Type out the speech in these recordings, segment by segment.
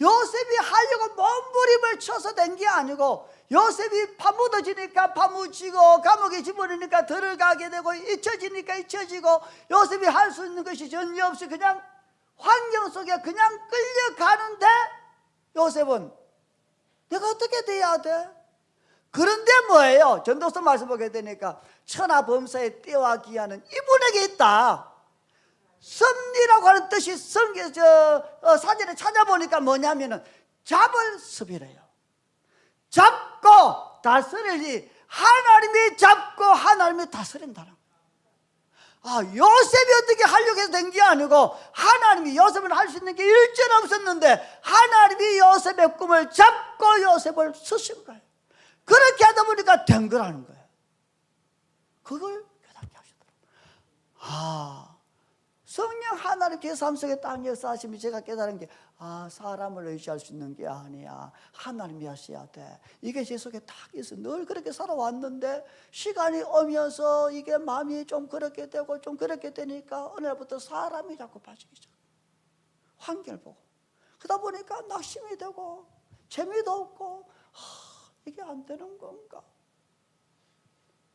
요셉이 하려고 몸부림을 쳐서 된 게 아니고 요셉이 파묻어지니까 파묻히고 감옥에 집어넣으니까 들어가게 되고 잊혀지니까 잊혀지고 요셉이 할 수 있는 것이 전혀 없이 그냥 환경 속에 그냥 끌려가는데 요셉은 내가 어떻게 돼야 돼? 그런데 뭐예요? 전도서 말씀 보게 되니까 천하 범사의 때와 기한은 이분에게 있다. 섭리라고 하는 뜻이 성경 저 어, 사전에 찾아보니까 뭐냐면은 잡을 섭이래요. 잡고 다스리지 하나님이 잡고 하나님이 다스린다는. 아 요셉이 어떻게 하려고 해서 된 게 아니고 하나님이 요셉을 할 수 있는 게 일절 없었는데 하나님이 요셉의 꿈을 잡고 요셉을 쓰신 거예요. 그렇게 하다 보니까 된 거라는 거예요. 그걸 깨닫게 하시더라고요. 아, 성령 하나님께서 삶 속에 땅 역사하시면 제가 깨달은 게, 아, 사람을 의지할 수 있는 게 아니야. 하나님이 하셔야 돼. 이게 제 속에 딱 있어. 늘 그렇게 살아왔는데, 시간이 오면서 이게 마음이 좀 그렇게 되고, 좀 그렇게 되니까, 어느 날부터 사람이 자꾸 빠지기 시작. 환경을 보고. 그러다 보니까 낙심이 되고, 재미도 없고, 하, 이게 안 되는 건가?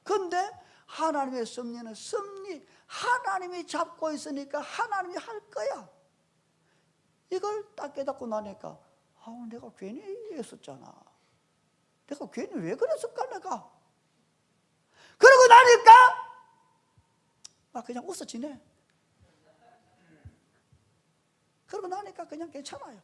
근데 하나님의 섭리는 섭리 하나님이 잡고 있으니까 하나님이 할 거야. 이걸 딱 깨닫고 나니까 아, 내가 괜히 했었잖아. 내가 괜히 왜 그랬을까 내가? 그러고 나니까 막 그냥 웃어지네. 그러고 나니까 그냥 괜찮아요.